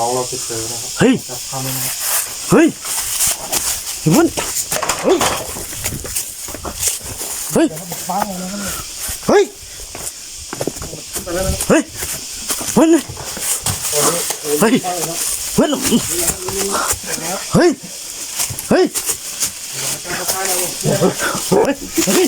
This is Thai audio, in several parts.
น้องเราจะเจอนะครับเฮ้ยจับภาพไม่ได้เฮ้ยมันเฮ้ยเฮ้ยฟังแล้วนะครับเฮ้ยขึ้นไปแล้วนะครับเฮ้ยมันโอ้โหโอ้โหเฮ้ยฟังแล้วมันเฮ้ยเฮ้ยการพายเราเฮ้ย เฮ้ย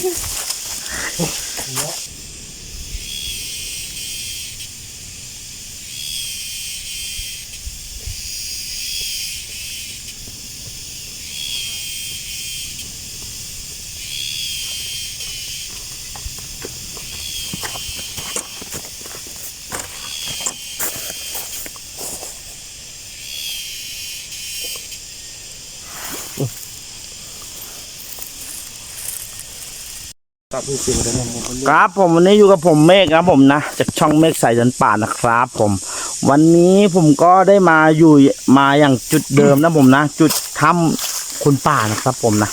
ตับจริงๆเลยนะผม ครับผมวันนี้อยู่กับผมเมฆครับผมนะจากช่องเมฆใสายเดินป่านะครับ ผม วันนี้ผมก็ได้มาอยู่มาอย่างจุดเดิมนะผมนะ จุดถ้ำคุณป่านะครับ ผมนะ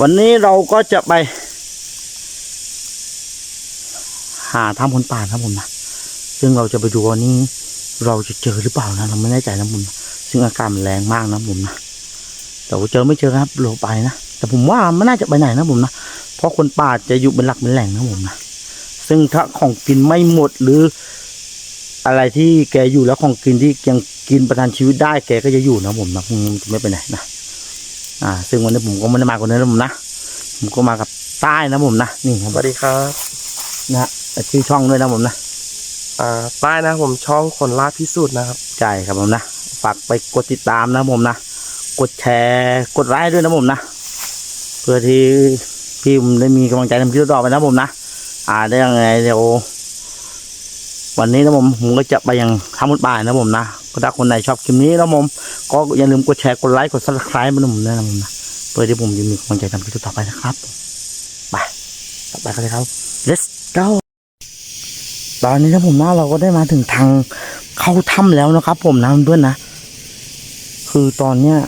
วันนี้เราก็จะไป หาถ้ำคุณป่าครับผมนะซึ่งเราจะไปดูวันนี้ เราจะเจอหรือเปล่านะเราไม่แน่ใจนะผมนะซึ่งอากาศมันแรงมากนะผมนะแต่ว่าเจอไม่เจอครับเราไปนะแต่ผมว่าไม่น่าจะไปไหนนะผมนะ เพราะคนป่าจะอยู่เป็นหลักเป็นแหล่งนะผมนะซึ่งถ้าของกินไม่หมดหรือ อะไรที่แกอยู่แล้วของกินที่ยังกินประทันชีวิตได้แกก็จะอยู่นะผมนะคงจะไม่ไปไหนนะอ่า ซึ่งวันนี้ผมก็ไม่ได้มาคนเดียวนะผมนะผมก็มากับใต้นะผมนะนี่ครับสวัสดีครับนะฮะชื่อช่องด้วยนะผมนะอ่าใต้นะผมช่องคนล่าพิสูจน์นะครับใช่ครับผมนะฝากไปกดติดตามนะผมนะกดแชร์กดไลค์ด้วยนะผมนะเพื่อที่ พี่ได้มีกำลังใจทำคลิปต่อไปนะผมนะอ่าได้ยังไงเดี๋ยววันนี้นะผมผมก็จะไปยังทำมุดป่ายนะผมนะก็ถ้าคนไหนชอบคลิปนี้นะผมก็อย่าลืมกดแชร์กดไลค์กดซับสไครต์มานะผมนะผมนะเพื่อที่ผมจะมีกำลังใจทำคลิปต่อไปนะครับไปต่อไปกันเลยครับ let's go ตอนนี้นะผมนะเราก็ได้มาถึงทางเข้าถ้ำแล้วนะครับ ผมนะเพื่อนนะคือตอนเนี้ย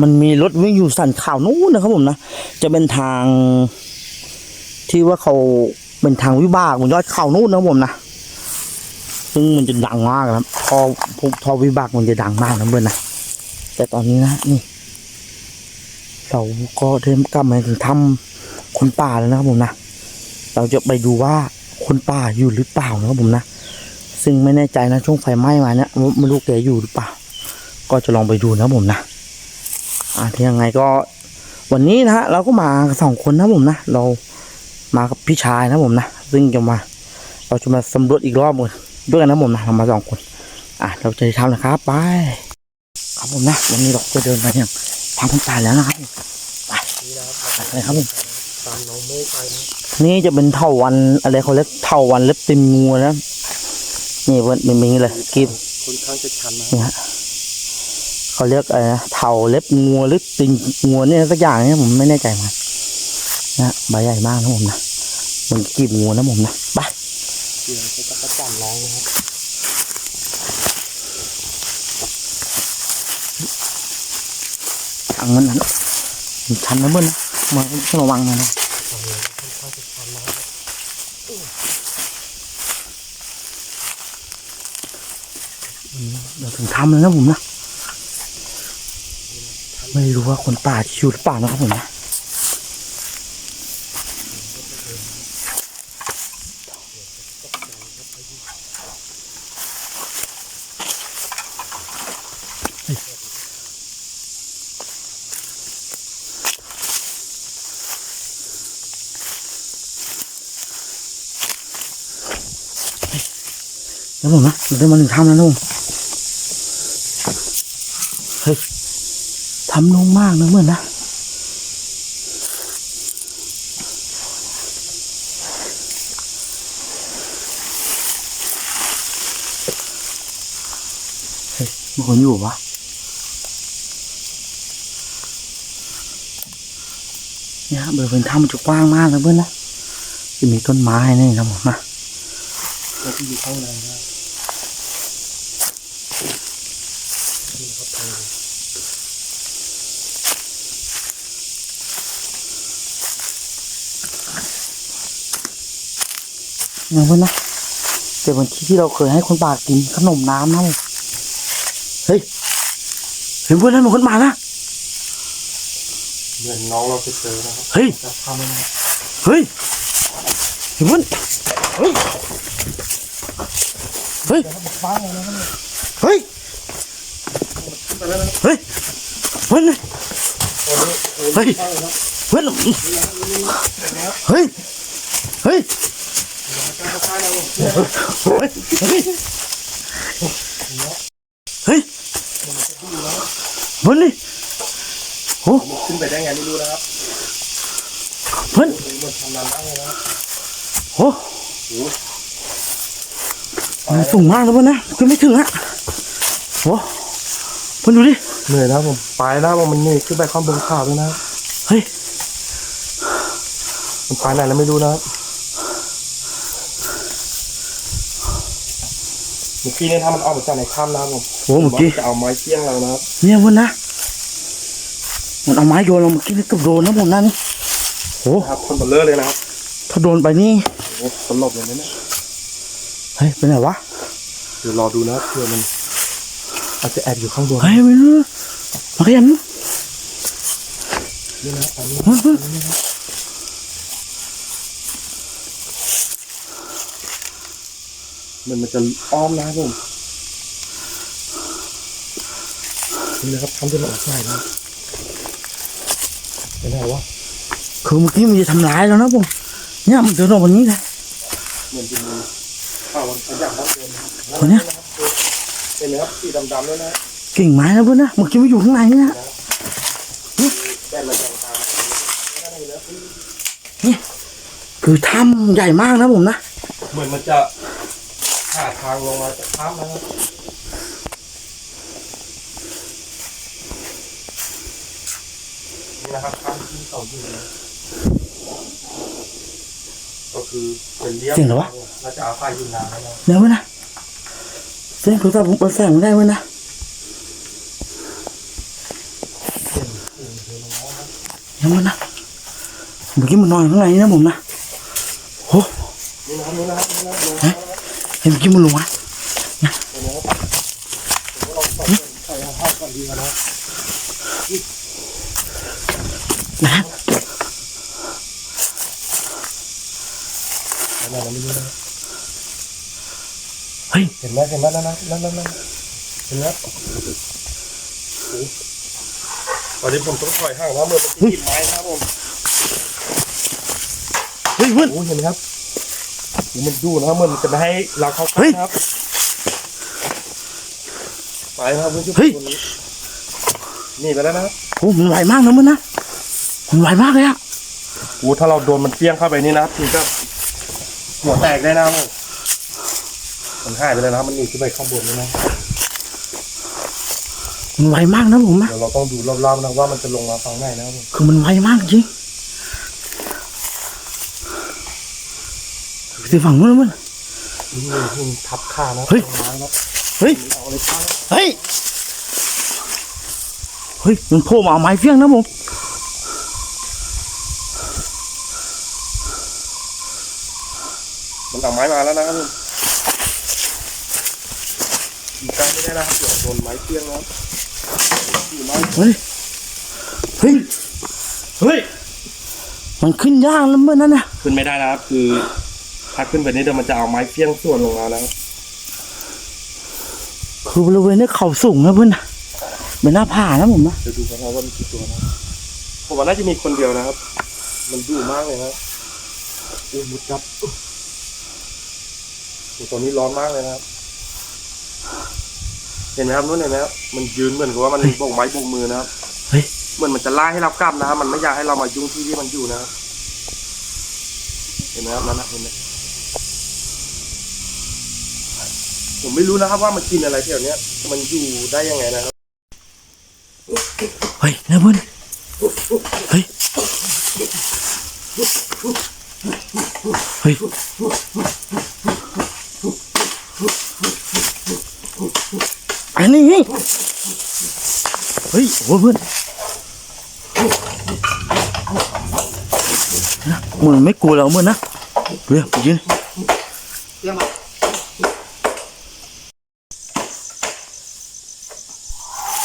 มันมีรถวิ่งอยู่สันข่าวนู้นนะครับผมนะ จะเป็นทาง ที่ว่าเขาเป็นทางวิบากบนยอดเขานู้นนะครับผมนะ ซึ่งมันจะดังมากนะครับพอพวกทอวิบากมันจะดังมากนะเพื่อนนะ แต่ตอนนี้นะนี่เราก็เดินกลับมาถึงถ้ำคนป่าแล้วนะครับผมนะ เราจะไปดูว่าคนป่าอยู่หรือเปล่านะครับผมนะ ซึ่งไม่แน่ใจนะช่วงไฟไหม้มาเนี่ยไม่รู้แกอยู่หรือเปล่า ก็จะลองไปดูนะครับผมนะ อ่าที่ยังไงก็วันนี้นะฮะเราก็มาสองคนนะครับผมนะเรามากับพี่ชายนะครับผมนะซึ่งจะมา เราจะมาสำรวจอีกรอบหนึ่งด้วยกันนะครับผมนะเรามาสองคน อะเราจะทำนะครับไปครับผมนะวันนี้เราจะเดินไปอย่างทางคนตายแล้วนะครับไปนี่นะครับไปเลยครับผมตามน้องเมฆไปนะนี่จะเป็นเถาวันอะไรเขาเรียกเถาวันเล็บติมงูนะนี่เว้ยเป็นอย่างนี้เลยกินค่อนข้างจะชันนะนี่ฮะ เขาเรียกอะไรนะเถาเล็บงูหรือติงงูเนี่ยสักอย่างเนี่ยผมไม่แน่ใจเหมือนกันนะใบใหญ่มากนะผมนะมันกีบงูนะผมนะไปเสียงเขาจะกระจันร้องนะครับทางมันนั้นมันชันนะเบิ้ลนะมาต้องระวังหนะนะตอนนี้ค่อนข้างจะชันนะครับเราถึงทำแล้วนะผมนะ ไม่รู้ว่าคนป่าจะอยู่หรือเปล่านะครับผมนะแล้วผมนะเราได้มาถึงถ้ำแล้วนะผมเฮ้ย ทำลงมากนะเมือนนะเฮ้ยมีคนอยู่วะเนี่ยบริเวณถ้ำมันจะกว้างมากนะเพื่อนนะจะมีต้นไม้นี่นะผมนะแล้วที่อยู่ข้างในนะนี่ครับทาง นี้นะเพื่อนนะเป็นวันที่ที่เราเคยให้คนป่ากินขนมน้ำนะผมเเฮ้ยเห็นเพื่อนนั้นมันคนมานะเหมือนน้องเราจะเจอนะครับเฮ้ยจะทำไหมนะครับเฮ้ยเห็นเพื่อนเฮ้ยเฮ้ยฟ้าเลยนะครับเฮ้ยไปแล้วนะเฮ้ยเพื่อนโอ้โหเฮ้ยเพื่อนเฮ้ยเฮ้ยฟ้าแล้ว เฮ้ยเฮ้ยนนี่โอ้ขึ้นไปได้ไงไม่รู้นะครับเพื่อนมันทำนานมากเลยนะโอ้มันสูงมากแล้วเนนะขึ้นไม่ถึงอะโอ้เพื่นดูดิเหนื่อยนะครับผมไปแล้วมันเหนื่อยขึ้นไปข้างบนข่าวด้วยนะเฮ้ยมันไปไหนแล้วไม่รู้นะครับ เมื่อกี้เนี่ยถ้ามันออกมาจากในถ้ำนะครับผมโอ้เมื่อกี้จะเอาไม้เที่ยงเรานะครับเนี่ยเพื่อนนะมันเอาไม้โยนลงเมื่อกี้นี่เกับโดนนะผมนั่นโอ้นะครับคนเบลเลอร์เลยนะครับถ้าโดนไปนี่โอ้โหสลบเลยนะเนี่ยเฮ้ยเป็นไงวะเดี๋ยวรอดูนะครับเผื่อมันอาจจะแอบอยู่ข้างบนเฮ้ยไม่รู้มาขยันนี่นะครับอันนี้ เฮ้ยเฮ้ย มันมันจะอ้อมนะครับผมนี่นะครับทำจนออกใส่นะเป็นไงวะคือเมื่อกี้มันจะทำร้ายแล้วนะผมเนี่ยมันเดินออกแบบนี้เลยเหมือนจะมีข้าวมันขยับบ้างเดินนะครับคนเนี้ยเป็นไหมครับสีดำๆด้วยนะกิ่งไม้นะเพื่อนนะเมื่อกี้มันอยู่ข้างในนี่นะแดดระแสงตาคือถ้ำใหญ่มากนะผมนะ เหมือนมันจะ หาทางลงมาจากถ้ำนะครับนี่นะครับถ้ำที่เขาอยู่นะก็คือเป็นเลี้ยงจริงเหรอวะ เราจะเอาไฟอยู่นานแล้วนะเดี๋ยวเพื่อนนะเส้นโทรศัพท์ผมเปิดแสงไม่ได้เพื่อนนะเดี๋ยวเพื่อนนะเมื่อกี้มันนอนอยู่ข้างในนี่นะผมนะโอ้นี่นะครับนี่นะครับนี่นะครับเฮ้ยเห็นเมื่อกี้มันลงมาผมว่า เราใส่ใส่ห้องก่อนดีกว่านะนะครับอันนั้นเราไม่รู้นะเฮ้ยเห็นไหมเห็นไหมนั่นนะนั่นนั่นนั่นเห็นไหมโอ้โหตอนนี้ผมต้องถอยห่างแล้วมือมันติดไม้นะครับผมเฮ้ยเพื่อนโอ้โหเห็นไหมครับโอ้โห มันดูนะครับเหมือนมันจะไม่ให้เราเข้าใกเฮ้ล้ยนะครับไปนะครับเพื่อนเฮ้ยตัวนี้นี่ไปแล้วนะครับโอ้มันไวมากนะเพื่อนนะมันไวมากเลยอะโอ้โหถ้าเราโดนมันเปี้ยงเข้าไปนี่นะครับถึงกับหัวแตกได้นะครับผมมันหายไปเลยนะครับมันหนีขึ้นไปข้างบนนี่นะมันไวมากนะผมนะเดี๋ยวเราต้องดูรอบๆนะว่ามันจะลงมาฝั่งไหนนะครับผมคือมันไวมากจริง สิฝั่งนู้นนะเพื่อนนี่หินทับขานะเฮ้ยต้นไม้นะเฮ้ยเอาเลยข้างเฮ้ยเฮ้ยมันโผล่มาเอาไม้เฟี้ยงนะผมมันเอาไม้มาแล้วนะครับผมอีกใกล้ไม่ได้นะครับเดี๋ยวโดนไม้เปี้ยงนะครับอยู่ไม้เฮ้ยเฮ้ยเฮ้ยมันขึ้นยากแล้วเมื่อนั้นนะขึ้นไม่ได้นะครับคือ ถ้าขึ้นไปนี่เดี๋ยวมันจะเอาไม้เปี้ยงส่วนลงมานะครับคือบริเวณนี้เขาสูงนะเพื่อนนะเป็นหน้าผานะผมนะเดี๋ยวดูกันนะว่ามีกี่ตัวนะผมว่าน่าจะมีคนเดียวนะครับ มันดุมากเลยนะครับอุ้ยมุดครับโอ้ตัวนี้ร้อนมากเลยนะครับ เห็นไหมครับนู้นเห็นไหมครับมันยืนเหมือนกับว่ามันโบกไม้โบกมือนะครับเฮ้ยเหมือนมันจะไล่ให้เรากลับนะครับมันไม่อยากให้เรามายุ่งที่ที่มันอยู่นะครับเห็นไหมครับนั่นนะเห็นไหม ผมไม่รู้นะครับว่ามันกินอะไรแถวเนี้ย มันอยู่ได้ยังไงนะครับ เฮ้ยนะเพื่อนเฮ้ย เฮ้ย อันนี้ เฮ้ยโอ้เพื่อนนะมันไม่กลัวเราเมื่อนะเรื่องยืน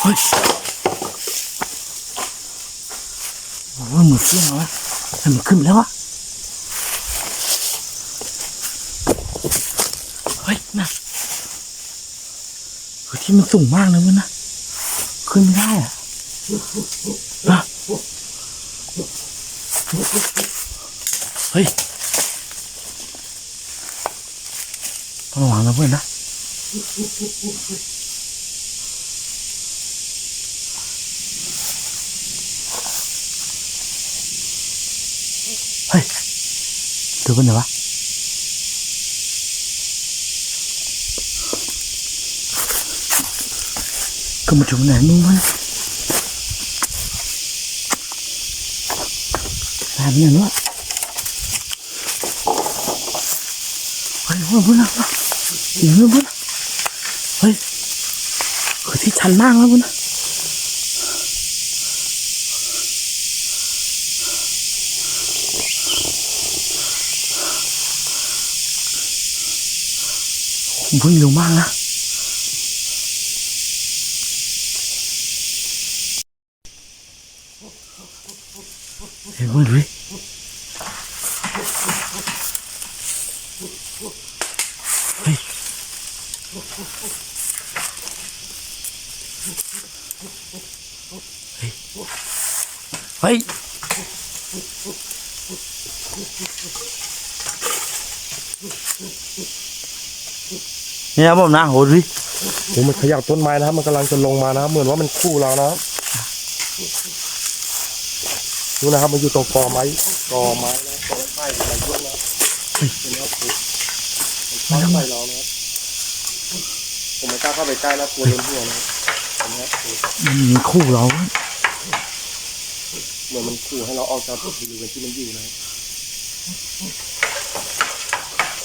เฮ้ย โอ้ยเหมือนเสี้ยงแล้วะแต่มันขึ้นไปแล้วอะเฮ้ยน่ะเฮ้ยที่มันสูงมากเลยเว้ยนะขึ้นไม่ได้อะนะเฮ้ยต้องระวังนะเพื่อนนะ vân rồi cầm một chỗ này luôn á làm nhà nữa? Ôi ôi ôi ôi ôi. Ôi. Ôi ôi ôi ôi ôi ผมเพิ่งรู้มากนะเห็นว่าดูดิเฮ้ยเฮ้ยเฮ้ยเนี่ยครับผมนะโหดิโอ้มันขยับต้นไม้นะครับมันกำลังจะลงมานะครับเหมือนว่ามันคู่เรานะครับดูนะครับมันอยู่ตรงกอไม้กอไม้นะกอไม้อะไรเยอะนะเห็นไหมครับมันเข้าใส่เรานะครับผมไม่กล้าเข้าไปใกล้นะกลัวโดนหัวนะครับเห็นไหมครับมันคู่เราเหมือนมันขู่ให้เราออกจากบริเวณที่มันอยู่นะครับ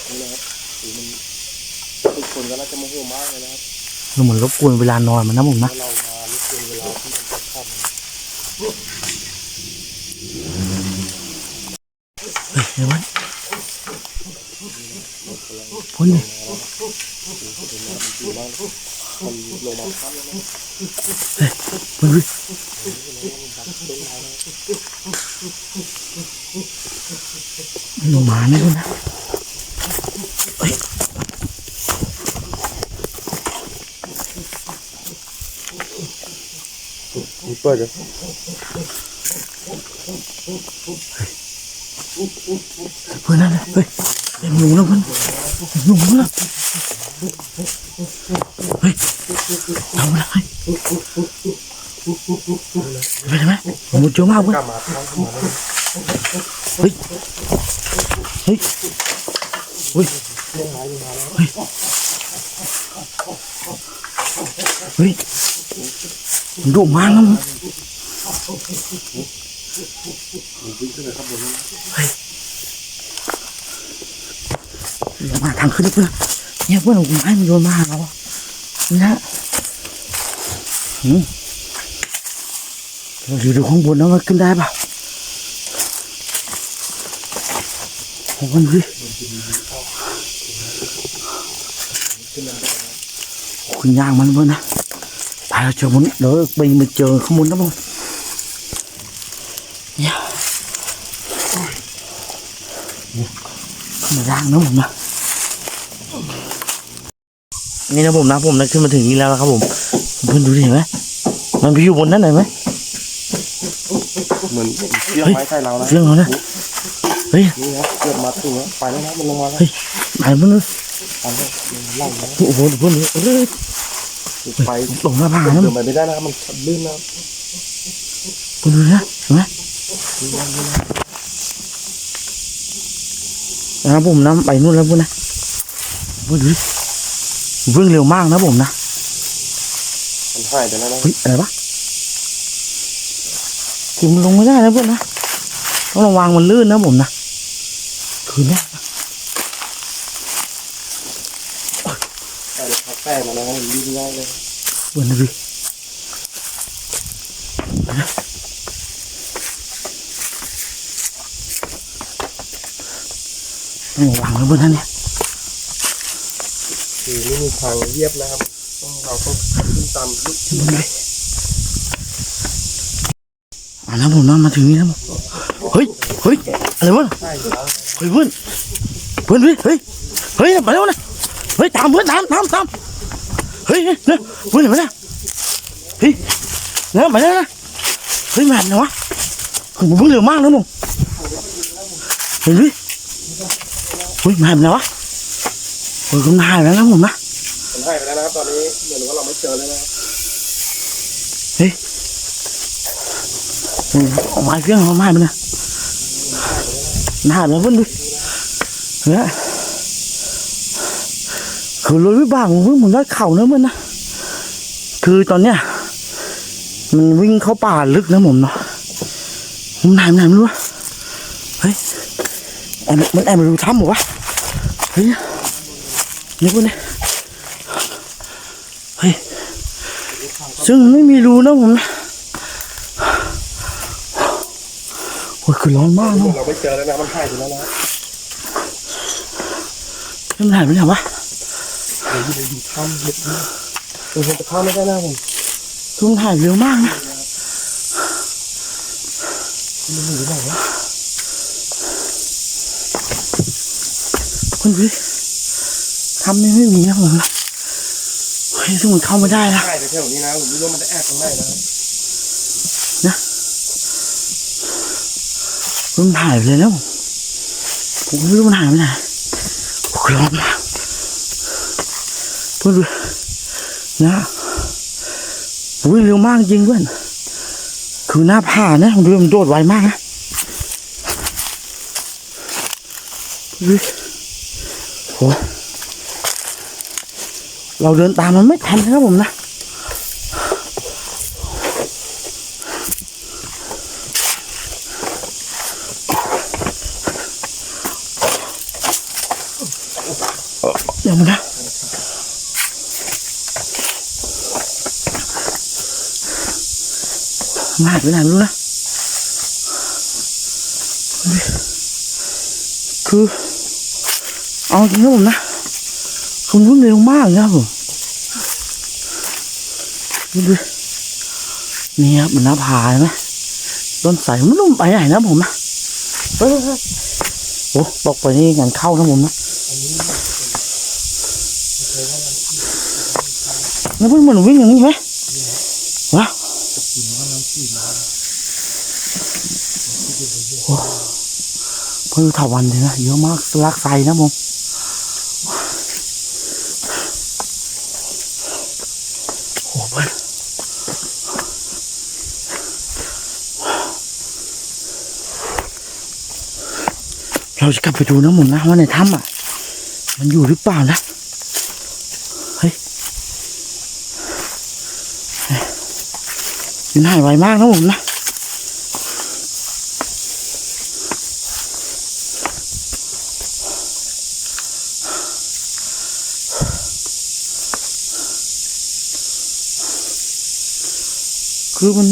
นี่นะครับโอ้มัน ทุกคนก็น่าจะโมโหมากเลยนะครับเราเหมือนรบกวนเวลานอนมันนะมนะเรามาลุกเกินเวลาที่มันจะค่ำเฮ้ยเดี๋ยวมันพ้นเลยมันลงมาค่ำแล้วนะมันดิมันลงมาไหมคุณนะเฮ้ย มีเปิดเลยเพื่อนนั่นน่ะเฮ้ยเอ็มหนูแล้วเพื่อนหนูแล้วเฮ้ยเอาละเฮ้ยไปไหนไหมผมเจอมากเพื่อน กลับมาค่ำมาแล้ว เฮ้ย เฮ้ย เฮ้ย เฮ้ย เฮ้ยมัน ดุมากนะมึงวิ่งขึ้นเลยครับบนนี้อย่ามาทางขึ้นเพื่อนเนี่ยเพื่อนของไม้มันโยนมาหาเรานะหืมเราอยู่ดูข้างบนนะว่าขึ้นได้ป่ะโอ้โหดูดิคุณย่างมันเพื่อนนะ เราเจอบนเดี๋ยวปีนไปเจอข้างบนนะมึงเนี่ยขึ้นมาย่างนะผมนะนี่นะผมนะผมนะขึ้นมาถึงนี่แล้วนะครับผมเพื่อนดูดิเห็นไหมมันไปอยู่บนนั้นไหนไหมเหมือนเสี้ยงไม้ใส่เรานะเรื่องเราเนี่ยเฮ้ยนี่ครับเกิดมาถึงแล้วไปแล้วนะมันลงมาแล้วเฮ้ยไหนมันเลยไปแล้วมันล่างแล้วโอ้โหเพื่อนดูเอ้ย ไปหลงหน้าผานะเดิมึนงไปไม่ได้นะครับมันลื่นนะเพื่อนดูนะเห็นไหมนะครับผมนะไปนู่นแล้วเพื่อนนะเพื่อนดูดิวิ่งเร็วมากนะผมนะมันหายไปแล้วนะเฮ้ยอะไรวะถึงลงไม่ได้นะเพื่อนนะต้องระวังมันลื่นนะผมนะคืนนี้ ใช่เลยครับ แป้งมาแล้วมันลื่นง่ายเลยเพื่อนดูดิต้องระวังนะเพื่อนนะเนี่ยคือไม่มีทางเรียบนะครับต้องเราต้องขึ้นตามลุกเห็นมันไหมนะผมนะมาถึงนี่แล้วผมเฮ้ยเฮ้ยอะไรวะเฮ้ยเพื่อนเพื่อนเฮ้ยเฮ้ยเฮ้ยมาแล้วนะเฮ้ยตามเพื่อนตามตามตามเฮ้ยเนี่ยเพื่อนเห็นไหมนะเฮ้ยเนี่ยมาแล้วนะเฮ้ยมาไหนวะผมเพิ่งเร็วมากนะผมเห็นไหมเฮ้ยมาไหนวะเฮ้ยก็หายไปแล้วนะผมนะผมให้ไปแล้วนะครับตอนนี้เหมือนว่าเราไม่เจอเลยนะเฮ้ยเฮ้ยออกมาเครื่องออกมาไปนะหน้าแล้วเพื่อนดูเนี่ย คือรถวิบากของเพื่อนผมได้เข่านะเพื่อนนะคือตอนเนี้ยมันวิ่งเข้าป่าลึกนะผมเนาะมันไหนมันไหนไม่รู้อะเฮ้ยแอบมันแอบมาดูถ้ำหรอวะเฮ้ยนี่เพื่อนเนี่ยเฮ้ยซึ่งไม่มีรูนะผมนะโอ้ยคือร้อนมากเนอะเราไม่เจอแล้วนะมันหายไปแล้วนะมันหายไปไหนวะ เดี๋ยวอยู่ในอยู่ถ้ำเล็กมากเออผมจะเข้าไม่ได้นะผมคือมันหายเร็วมากนะมันอยู่ที่ไหนวะคุณพี่ทำนี่ไม่มีนะผมนะเฮ้ยซึ่งมันเข้าไม่ได้นะหายไปแถวนี้นะผมไม่รู้ว่ามันจะแอบตรงไหนนะมันหายไปเลยแล้วผมไม่รู้มันหายไปไหนโอ้ยร้อนมาก เพื่อนนะวิ่งเร็วมากจริงเพื่อนคือหน้าผานะเรือมันโดดไวมากนะดูโหเราเดินตามมันไม่ทันนะครับผมนะ เดี๋ยวมันนะ มาไปไหนไม่รู้นะคือเอาจริงนะผมนะคุณรุ่นเร็วมากนะครับผมดูดินี่ครับมันน้าผาเห็นไหมต้นใสมันนุ่มไปไหนนะผมนะเฮ้ยเฮ้ยเฮ้ยโอ้ตกไปนี่งานเข้านะผมนะแล้วเพิ่งมันวิ่งอย่างนี้ไหม โอ้เพิ่งถาวันเลยนะเยอะมากสลากไซนะผมโอ้เพื่อนเราจะกลับไปดูนะมุนนะว่าในถ้ำอะ มันอยู่หรือเปล่านะ มันหายไวมากนะผมนะคือมัน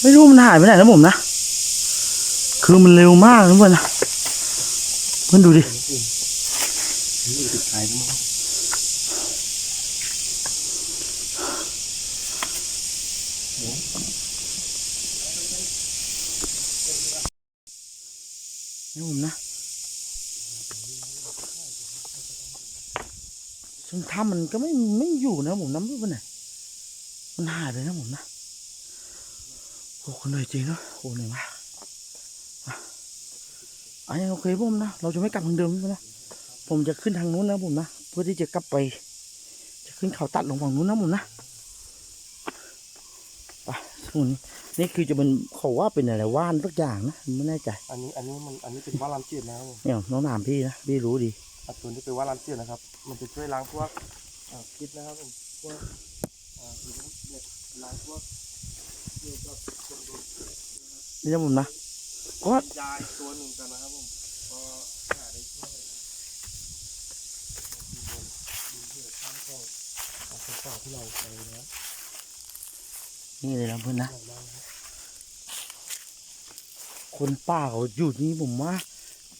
ไม่รู้มันหายไปไหนนะผมนะ คือมันเร็วมากนะเพื่อนนะเพื่อนดูดิ อยู่ติดท้ายมั้ง นี่ผมนะ ซึ่งถ้ำมันก็ไม่ไม่อยู่นะผมนะไม่รู้ไปไหนมันหายไปนะผมนะโอ้คนเหนื่อยจริงเนาะโอ้เหนื่อยมากอะอันนี้โอเคผมนะเราจะไม่กลับทางเดิมนะผมจะขึ้นทางนู้นนะผมนะเพื่อที่จะกลับไป จะขึ้นเขาตัดลงฝั่งนู้นนะผมนะไปส่วนนี้นี่คือจะเป็นเขาว่าเป็นอะไรว่านสักอย่างนะไม่แน่ใจ อันนี้อันนี้มันอันนี้เป็นว่าลำจืดนะครับผมเนี่ยน้องถามพี่นะพี่รู้ดีอันตัวนี้เป็นว่าลำจืดนะครับ มันจะช่วยล้างพวกอ่าพิษนะครับผมพวกอ่าหรือว่าเนี่ยล้างพวกเกี่ยวกับคนโดนนี่นะผมนะก็ยาอีกตัวหนึ่งกันนะครับผมก็หาได้ช่วยเลยนะดูเพื่อข้างของของคนป่าที่เราไปนะนี่เลยนะเพื่อนนะหลังบ้านนะคนป่าเขาอยู่นี่ผมว่า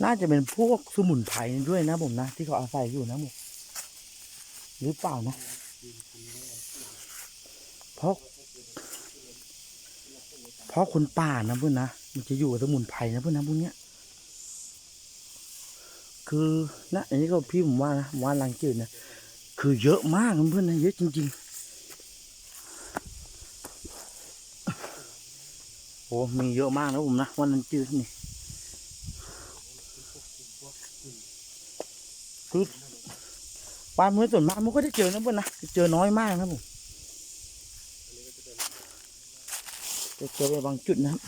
น่าจะเป็นพวกสมุนไพรด้วยนะผมนะ ที่เขาอาศัยอยู่นะผม หรือเปล่านะเพราะ เพราะคนป่านะเพื่อนนะมันจะอยู่กับสมุนไพรนะเพื่อนนะพวกเนี้ย คือนะอันนี้ก็พี่ผมว่านะว่าลังจืดนะคือเยอะมากนะเพื่อนนะเยอะจริง ๆ โอ้มีเยอะมากนะผมนะวันลังจืดนี่คือ ปลาเมื่อส่วนมากมันก็ได้เจอนะเพื่อนนะเจอน้อยมากนะผมจะเจอไปบางจุดนะครับ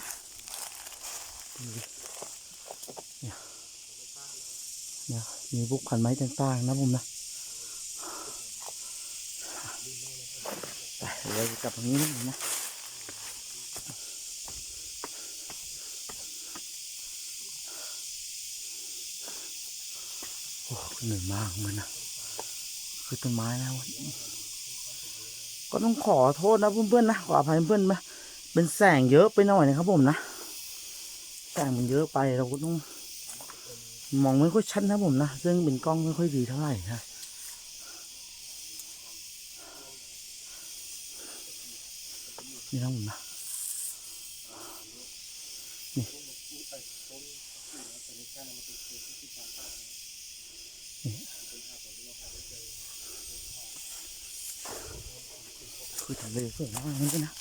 เนี่ยมีพวกพันไม้ต่างๆนะผมนะไปเดี๋ยวกลับตรงนี้นะผมนะโอ้เหนื่อยมากมันนะ คือต้นไม้นะวันก็ต้องขอโทษนะเพื่อนๆนะขออภัยเพื่อนๆนะเป็นแสงเยอะไปหน่อยนะครับผมนะแสงมันเยอะไปเราก็ต้องมองไม่ค่อยชัดนะผมนะซึ่งเป็นกล้องไม่ค่อยดีเท่าไหร่นะนี่นะผมนะ คือทะเลสวยมากนั่นนะ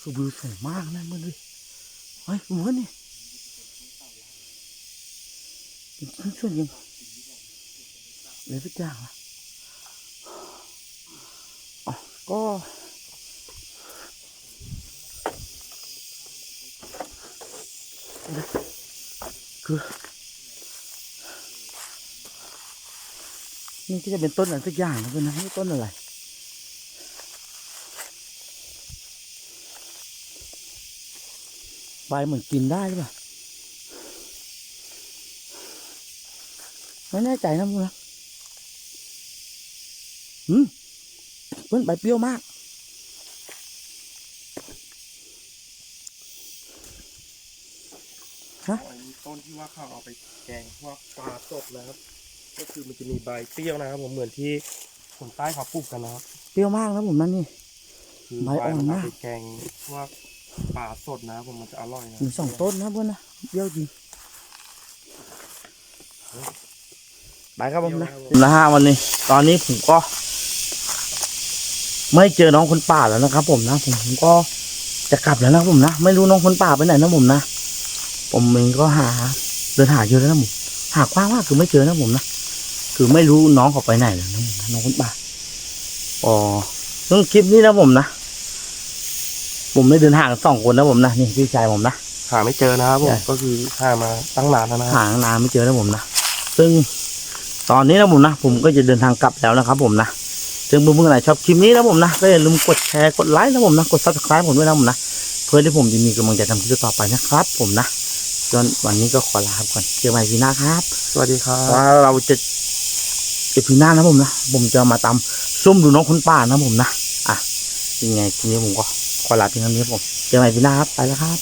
คือวิวสวยมากนะเมื่อเลยเฮ้ยเหมือนนี่เป็นชิ้นส่วนยังอะไรสักอย่างอะอ๋อก็คือนี่ก็จะเป็นต้นอะไรสักอย่างนะเพื่อนนะนี่ต้นอะไร ใบเหมือนกินได้หรือเปล่าไม่แน่ใจนะมึงนะอืมเพื่อนใบเปรี้ยวมากฮะอันนี้ต้นที่ว่าเขาเอาไปแกงพวกปลาสดนะครับ ก็คือมันจะมีใบเปรี้ยวนะครับ ผมเหมือนที่คนใต้เขาปลูกกันนะครับ เปรี้ยวมากนะผมนั่นนี่ คือใบอ่อนมันมากเไปแกงพวก ปลาสดนะครับผมมันจะอร่อยนะมีสองต้นนะเพื่อนนะเปรี้ยวจริงไปครับผมนะนะฮะวันนี้ ตอนนี้ผมก็ ไม่เจอน้องคนป่าแล้วนะครับ ผมนะผมผมก็จะกลับแล้วนะครับผมนะไม่รู้น้องคนป่าไปไหนนะผมนะผมเองก็หา เดินหาเยอะแล้วนะผมหากว้างมากคือไม่เจอนะผมนะคือไม่รู้น้องเขาไปไหนแล้วนะผมนะน้องคนป่าอ๋อเรื่องคลิปนี้นะผมนะ ผมได้เดินทางสองคนนะผมนะนี่พี่ชายผมนะ หาไม่เจอนะครับผมใช่ก็คือหามาตั้งนานแล้วนะครับหางนานไม่เจอนะผมนะซึ่งตอนนี้นะผมนะ ผมก็จะเดินทางกลับแล้วนะครับ ผมนะซึ่งเพื่อนๆไหนชอบคลิปนี้นะผมนะก็อย่าลืมกดแชร์กดไลค์นะผมนะกดซับสไครต์ผมด้วยนะผมนะเพื่อที่ผมจะมีกำลังใจทำคลิปต่อไปนะครับ ผมนะจนวันนี้ก็ขอลาไปก่อนเจอกันใหม่พีหน้าครับ สวัสดีครับว่าเราจะเก็บพีหน้านะผมนะผมจะมาตามซุ่มดูน้องคนป่านะผมนะอะยังไงทีนี้ผมก็ ขอลาเพียงเท่านี้ผมเจอกันใหม่พีหน้าครับ ไปแล้วครับ